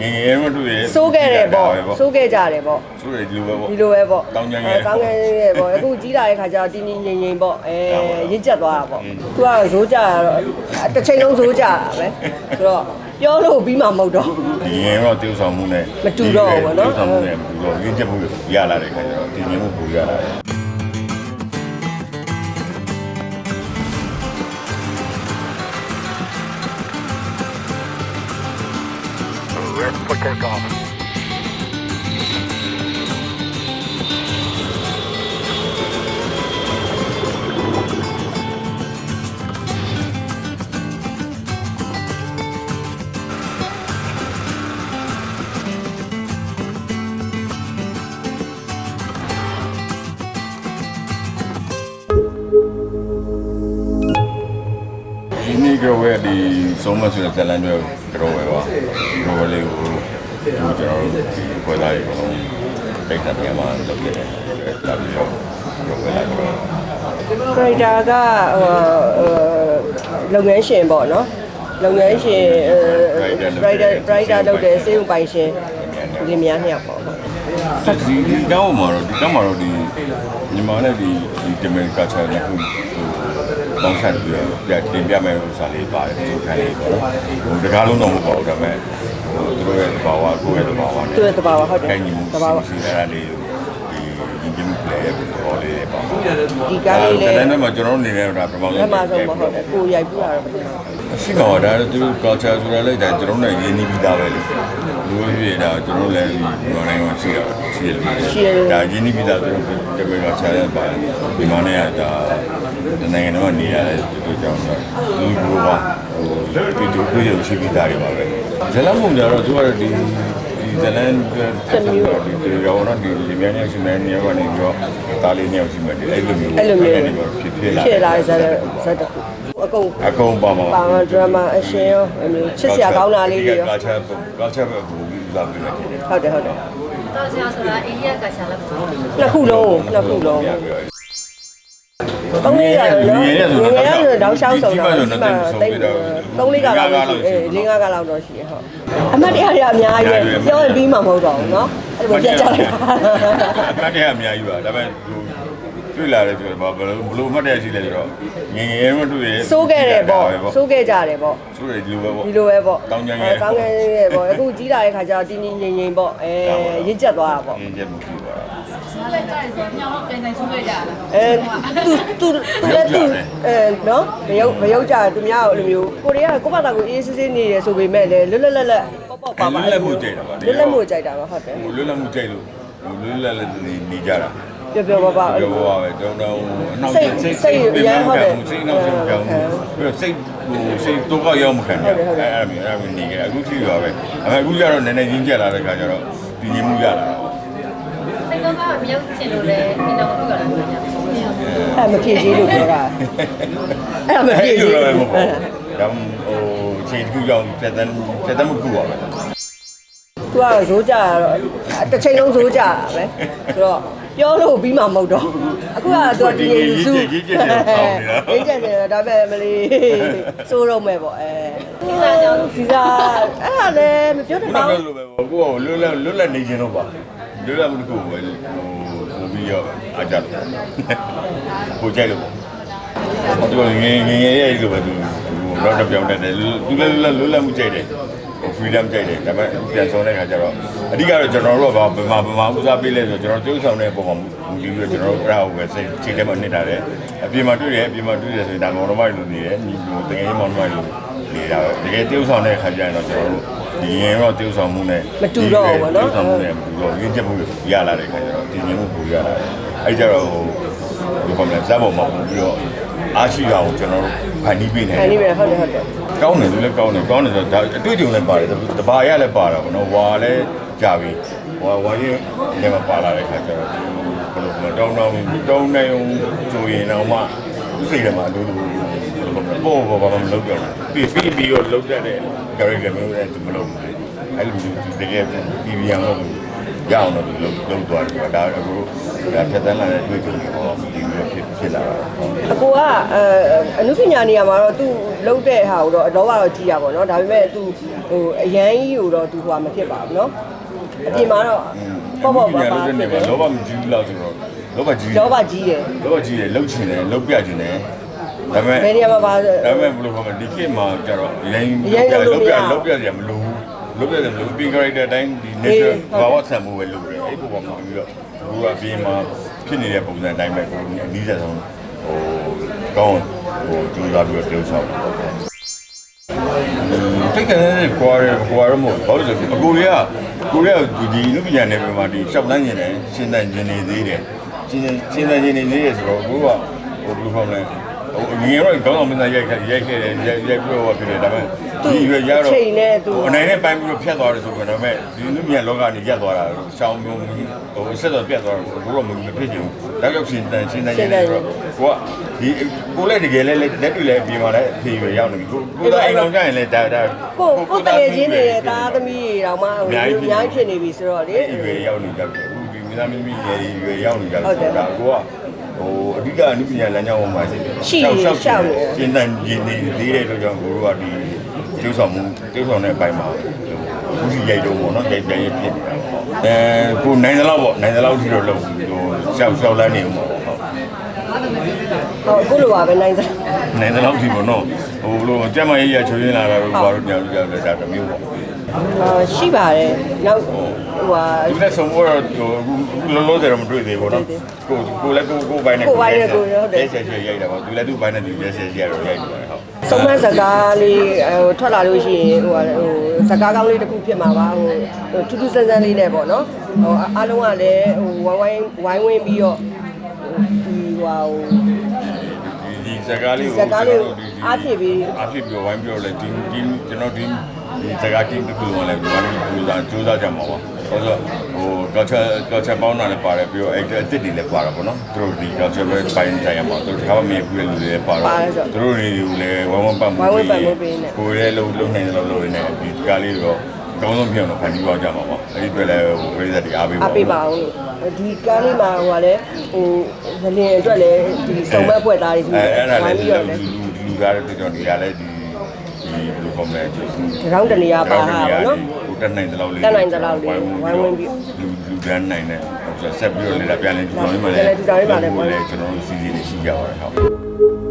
ငယ်ငယ်မှတွေ့ရစိုးခဲ့တယ်ပေါ့ဆိုစိုးခဲ့ကြတယ်ပေါ့ဆိုရဒီလိုပဲပေါ့ဒီလိုပဲပေါ့ကောင်းကြမ်းခဲ့ကောင်းကြမ်းရဲ့ပေါ့အခုကြီးလာတဲ့ခါကျတော့တင်းတင်းငိမ့်ငိမ့်ပေါ့အဲကောင်းပါရင့်ကျက်သွားတာပေါ့อืมသူကတော့ဇိုးကြတာတော့တစ်ချိန်လုံးဇိုးကြတာပဲဆိုတော့ပြောလို့ပြီးမှမဟုတ်တော့ဒီငယ်တော့ tiêu ဆောင်မှုနဲ့မတူတော့ဘူးပေါ့နော် tiêu ဆောင်မှုနဲ့မတူတော့ရင်းချက်မှုရလာတဲ့ခါကျတော့ဒီငယ်မှုပူရလာတယ် ဒီနေ့ကဝဲဒီဆုံးမဆိုတဲ့ဇလန် တွေကတော့ပဲပါဒီဝဲလေးကိုကျွန်တော်တို့ဒီခွဲသားတွေကတော့ပိတ်တာပြန်မှလုပ်ခဲ့တယ်လာပြီးတော့တော့ပဲလာပြီးတော့ခရိုက်တာကဟိုလုပ်ငန်းရှင်ပေါ့နော်လုပ်ငန်းရှင်ရိုက်တာရိုက်တာလုပ်တယ်စေးုံပိုင်ရှင်ဒီများနှစ်ယောက်ပေါ့ဟုတ်ဒီဒီတောင်းမှာတော့ဒီတောင်းမှာတော့ဒီညီမနဲ့ဒီဒီတမန်ကချာနဲ့ခုဟို ပေါင်းဆက်ပြီးတော့ပြတင်ပြမယ်ဥစ္စာလေးပါတယ်ဒီခိုင်းလေးပေါ့နော်ဟိုတကားလုံးတော့မဟုတ်ပါဘူးဒါပေမဲ့ဟိုသူတို့ရဲ့သဘာဝကိုယ့်ရဲ့သဘာဝနဲ့သူ့ရဲ့သဘာဝဟုတ်တယ်ခိုင်းညီမှုသဘာဝရှိတဲ့အားလေးဒီဒီဂျင်းပလေရဲ့သဘောလေးတွေပေါ့နော်ဒီကားလေးတလည်းန်းနဲ့မှကျွန်တော်တို့အနေနဲ့တော့ဒါပထမဘဆုံးယ်မှာဆိုမဟုတ်တယ်ကိုရိုက်ပြတာတော့ပထမရှိပါတော့ဒါသူတို့ culture ဆိုတာလည်းဒါကျွန်တော်တို့နဲ့ရင်းနှီးပြီးသားပဲလေ လူ့ပြည်ဒါကျွန်တော်လည်းဒီမှာနိုင်ငံမှာရှိတာရှိတယ်ဒါရင်းနှီးပြီးသားသူတို့တမန်ကချာရပါဒီမှာနဲ့ကဒါနိုင်ငံတော်ကနေရတယ်သူတို့ကြောင့်တော့လူဘူပါဟိုဒီတို့ပြည်ရရှိပြီးသားတွေပါပဲဇလန်မုံကြတော့သူကတော့ဒီဒီဇလန်ဒီဒီရောတော့ဒီလီမြန်ရဲ့ရှိနေနေကနေပြီးတော့တားလေးနေရှိမှတယ်အဲ့လိုမျိုးအဲ့လိုမျိုးဖြစ်ဖြစ်လာဖြစ်လာတဲ့ဇာတ်ဇာတ်တစ်ခု အကုန် အကုန်ပါမှာ ပါမဒရမာအရှင်ရောအမျိုးချစ်စရာကောင်းတာလေးတွေရော ကာချာကာချာပဲဘူပြီးလာပြီးနေတယ် ဟုတ်တယ်ဟုတ်တယ် တော့ဆရာဆိုတာအိန္ဒိယကချာလည်းပေါ့ နှစ်ခုလုံးနှစ်ခုလုံး ပြပြီးတော့ သုံးလေးရတယ်နော်ငယ်ငယ်ဆိုတောင်းရှောင်းဆုံးတာ ဒီ ဒီ မှာ မှာ ဆို တိ တော့ တ်သုံးလေးကလောက်ရှိအေးလေးငါးကလောက်တော့ရှိရဟုတ်အမတ်တရားတွေအများကြီးပဲပြောရင်ပြီးမှမဟုတ်တော့ဘူးเนาะအဲ့လိုပြတ်ကြတယ် အမှတ်တရအများကြီးပါဒါပေမဲ့ တွေ့လာတယ်ဆိုတော့ဘယ်လိုဘယ်လိုအမှတ်တရရှိလဲဆိုတော့ငယ်ငယ်မှတွေ့ရစိုးခဲ့တယ်ပေါ့စိုးခဲ့ကြတယ်ပေါ့စိုးရဒီလိုပဲပေါ့ဒီလိုပဲပေါ့ကောင်းကြမ်းခဲ့ကောင်းကြမ်းရဲ့ပေါ့အခုကြီးလာတဲ့ခါကျတော့တင်းတင်းငိမ့်ငိမ့်ပေါ့အဲရင့်ကျက်သွားတာပေါ့အင်းကျမှုပြီးပါဆရာလည်းကြားရဆိုညောင်းတော့ပြန်တိုင်းဆုံးခဲ့ကြတာအဲသူသူသူလည်းသူအဲနော်မယုတ်မယုတ်ကြသူများကိုလိုမျိုးကိုရီးယားကိုယ့်ဘာသာကိုအေးစစ်စစ်နေရဆိုပေမဲ့လည်းလွတ်လွတ်လပ်လပ်ပေါ့ပေါ့ပါပါလွတ်လပ်မှုကြိုက်တာပါဟုတ်တယ်ဟိုလွတ်လပ်မှုကြိုက်လို့ဟိုလွတ်လပ်လပ်နေနေကြတာ ပြောပြောပါပါပြောပါပဲတုံတုံအနောက်စိတ်စိတ်စိတ်ပြန်ဟုတ်တယ်စိတ်နောက်စိတ်ကြောင်းပြီးတော့စိတ်ဟိုစိတ်တော့ရောက်မခံဘူးအဲ့အဲ့မျိုးအဲ့မျိုးနေကြအခုထိပါပဲအခုကျတော့နည်းနည်းရင်းကျက်လာတဲ့ခါကျတော့ဒီငြိမ်မှုရလာတော့စိတ်ကောင်းကမရောက်ချင်လို့လည်းဒီတော့မပြောတာညာအဲ့မဖြည့်သေးလို့ပြောတာအဲ့မဖြည့်သေးလို့လို့လည်းမဟုတ်ဘူးဒါဟိုချိန်တစ်ခုကြောင့်သက်တမ်းသက်တမ်းမကူပါပဲ သူကတော့ဇိုးကြတာတော့တစ်ချိန်လုံးဇိုးကြတာပဲဆိုတော့ ပြောလို့ပြီးမှမဟုတ်တော့အခုကသူကဒီနေစုရေးကြတယ်ဒါပေမဲ့မလေးစိုးတော့မဲ့ပေါ့အဲစီစာကြောင့်စီစာအဲ့ဒါလည်းမပြောတတ်ပါဘာဘူးလို့ပဲကိုကလွတ်လပ်လွတ်လပ်နေခြင်းတော့ပါလွတ်လပ်မှုတစ်ခုပဲဟိုဟိုပြီးရောအားကြလို့ကိုကြိုက်လို့ပေါ့သူငယ်ငယ်ရဲ့လိုပဲသူတော့တပြောင်းတယ်သူလည်းလွတ်လွတ်လပ်မှုကြိုက်တယ်ဟို freedom ကြိုက်တယ်ဒါပေမဲ့ပြန်ဆုံးတဲ့ခါကျတော့အဓိကတော့ကျွန်တော်တို့ကဘာဗမာဗမာဦးစားပေးလဲဆိုတော့ကျွန်တော်တိုးဆောင်တဲ့ပုံမှာမူတည်ပြီးတော့ကျွန်တော်တို့အဲ့ဒါကိုပဲစိတ်ချိန်ထဲမှာနေတာတယ်အပြင်မှာတွေ့တယ်အပြင်မှာတွေ့တယ်ဆိုရင်ဒါမောင်နှမတွေလိုနေတယ်ညီကိုတကယ်မောင်နှမတွေလိုနေတာပဲတကယ်တိုးဆောင်တဲ့ခါကျရင်တော့ကျွန်တော်တို့ဒီရင်တော့တိုးဆောင်မှုနဲ့မတူတော့ဘူးပေါ့နော်တိုးဆောင်မှုနဲ့မတူတော့ရင်းချက်မှုရလာတဲ့ခါကျတော့ဒီငင်းမှုပူရလာတယ်အဲ့ကြတော့ဟိုဒီပုံနဲ့ဇက်ပေါ်မှာပို့ပြီးတော့ အားရှိအောင်ကျွန်တော်တို့ဖန်တီးပေးနေခိုင်းနေပြီဟုတ်တယ်ဟုတ်တယ်ကောင်းတယ်လူလည်းကောင်းတယ်ကောင်းတယ်ဆိုတော့ဒါအတွေ့အကြုံလည်းပါတယ်တဘာရလည်းပါတာပေါ့နော်ဝါလည်းကြာပြီဝါဝါရင်လည်းမပါလာတဲ့ခါကျတော့ဘယ်လိုမတောင်းတောင်းတောင်းနေအောင်ဆိုရင်တော့မှသူစိတ်ထဲမှာအလိုလိုပေါ့ပေါ့ဘာမှမလုပ်တော့ဘူးပြီးပြီးပြီးတော့လုပ်တတ်တဲ့ character မျိုးနဲ့သူမလုပ်ဘူးအဲ့လိုမျိုးတကယ် PVM လို့ရအောင် တော့လုံးလုံးသွားတယ်ဒါအခုဒါဖြတ်သန်းလာတဲ့တွေ့ကြုံတွေပေါ့ဒီလိုဖြစ်ဖြစ်လာတာ အကိုကအဲအနုပညာနေရာမှာတော့သူလှုပ်တဲ့ဟာကိုတော့အတော့ကတော့ကြည့်ရပါတော့ဒါပေမဲ့သူဟိုအရန်ကြီးကိုတော့သူဟိုမဖြစ်ပါဘူးเนาะအပြင်မှာတော့ပေါ့ပေါ့ပါပါ လို့နေမှာလောဘမကြီးဘူးလားဆိုတော့လောဘကြီး လောဘကြီးတယ် လောဘကြီးတယ်လှုပ်ချင်တယ်လှုပ်ပြချင်တယ်ဒါပေမဲ့ ဘယ်နေရာမှာပါ ဒါပေမဲ့ဘယ်လိုခေါ်မလဲဒီခေတ်မှာကျတော့ရိုင်း ရိုင်းလို့လို့မရ လောက်ပြကြမလို့ လောက်ပြကြမလို့ပင် character တိုင်းဒီ nature ဘာဝဆံမှုပဲလုပ်တယ်အဲ့ပုံပေါ်မှာပြီးတော့ဘုရားအပြင်မှာဖြစ်နေတဲ့ပုံစံတိုင်းပဲကိုအနည်းဆက်ဆုံးဟိုကောင်းဟိုကြိုးစားပြီးတော့ပြုဆောင်တိတ်ကနေကွာရကွာရမို့ဘာလို့လဲအကိုတွေကကိုတွေကဒီလူပညာနယ်ပယ်မှာဒီရှောက်တန်းနေတယ်ရှင်းတန်းနေနေသေးတယ်ရှင်းရှင်းတန်းနေနေသေးတယ်ဆိုတော့ကိုကဟိုဘယ်လိုခေါ်မလဲဟိုငယ်တော့ကောင်းအောင်မင်းသားရိုက်ခဲ့ရိုက်ခဲ့တယ်ရိုက်ရိုက်ပြီးတော့ဖြစ်တယ်ဒါပေမဲ့ ဒီရွယ်ရတော့အနိုင်နဲ့ပိုင်းပြီးတော့ဖြတ်သွားတယ်ဆိုတော့ဒါပေမဲ့ဒီလူမြန်လောကနေရက်သွားတာရှောင်းမျိုးဟိုဆက်တော့ပြတ်သွားတော့ဘိုးတော့မဖြစ်ချင်ဘူးဒါကြောင့်ရှင်းတန်ရှင်းတန်ရနေတော့ကိုကဒီကိုလည်းတကယ်လည်းလက်တွေ့လည်းပြင်ပါလဲဖြေရွယ်ရောက်နေပြီကိုကိုတော့အိမ်အောင်ကြရင်လည်းဒါဒါကိုကိုတကယ်ချင်းနေတဲ့သားသမီးတွေတော့မှဟိုအများကြီးဖြစ်နေပြီဆိုတော့လေအဲ့ရွယ်ရောက်နေကြပြီအခုဒီမိသားမမိငယ်ရွယ်ရောက်နေကြတယ်ဆိုတာကိုကဟိုအဓိကအနုပညာလမ်းကြောင်းပေါ်မှာရှိတယ်ရှင်းတန်ရင်းနေသေးတဲ့အတွက်ကြောင့်ကိုတို့ကဒီ ကျိုးဆောင်မှုကျိုးဆောင်တဲ့အပိုင်းမှာဘူးစီရိုက်တော့ပေါ့နော်ရိုက်ပြန်ရဖြစ်နေတာပေါ့အဲကိုနိုင်သလောက်ပေါ့နိုင်သလောက်ထိတော့လုံးဟိုရှောက်ရှောက်လန်းနေဦးမှာပေါ့ဟုတ်ဟုတ်အခုလိုပါပဲနိုင်စားနိုင်သလောက်ထိပေါ့နော်ဟိုလိုကြက်မရေးရချိုးရင်းလာတာတော့ဘာလို့ညောင်ကြလဲဒါတစ်မျိုးပေါ့အာရှိပါတယ်နောက်ဟိုဟာဒီလက်ဆုံးတော့ဟိုအခုလုံးလုံးတယ်တော့မတွေ့သေးဘူးနော်ကိုကိုလည်းကိုကိုဘိုင်းနဲ့ရက်ဆက်ရက်ရိုက်တာပေါ့သူလည်းသူ့ဘိုင်းနဲ့သူရက်ဆက်ရက်တော့ရိုက်နေပါတယ်ဟုတ် ဆုံးမစကားလေးဟိုထွက်လာလို့ရှိရင်ဟိုဟာဟိုစကားကောင်းလေးတစ်ခုဖြစ်မှာပါဟိုဟိုထူးထူးဆန်းဆန်းလေးနဲ့ပေါ့နော်ဟိုအားလုံးကလည်းဟိုဝိုင်းဝိုင်းဝိုင်းဝင်းပြီးတော့ဒီဟိုဟိုဒီစကားလေးကိုစကားလေးကိုအားဖြည့်ပြီးအားဖြည့်ပြီးဝိုင်းပြီးတော့လေဒီဒီကျွန်တော်ဒီ ဒီစကားတင်းတစ်ခုလုံးလည်းဘာလို့ကြိုးစားကြိုးစားကြမှာပါဆိုတော့ဟို culture culture ပေါင်းတာလည်းပါတယ်ပြီးတော့အဲ့အစ်စ်တွေလည်းပါတာပေါ့နော်သူတို့ဒီ culture ပဲပိုင်းဆိုင်ရမှာသူတို့တစ်ခါမှမမြင်ဘူးလေလူတွေလည်းပါတော့သူတို့တွေကိုလည်းဝမ်းဝမ်းပတ်မှုကိုယ်လည်းလုံးလုံးနိုင်တယ်လို့လို့နေဒီကားလေးတော့အကောင်းဆုံးပြောင်းတော့ဖန်တီးသွားကြမှာပါအဲ့ဒီအတွက်လည်းဟိုပြည်သက်တွေအားပေးပါအားပေးပါအောင်လို့ဒီကားလေးမှာဟိုဟာလည်းဟိုငလင်အတွက်လည်းဒီစုံမဲ့ဖွဲ့သားတွေဒီအဲအဲ့ဒါဝိုလည်းင်းလူပြီးတော့လည်းလူလူသားတဲ့ကြောင့်ဒီကလည်းဒီ ဒီဘယ်လိုခေါ်မလဲဒီဒီကောင်းတနေရာပါတာပေါ့နော်ဟိုတက်နိုင်တဲ့လောက်လေးတက်နိုင်သလောက်လေးဝိုင်းဝန်းပြီးလူလူတန်းနိုင်တဲ့ဆက်ပြီးတော့လေ့လာပြန်လဲဒီလိုမျိုးမှလည်းပြန်လည်ထူထောင်ရင်းမှလည်းလည်းကျွန်တော်တို့စီစဉ်နေရှိကြပါတယ်ဟုတ်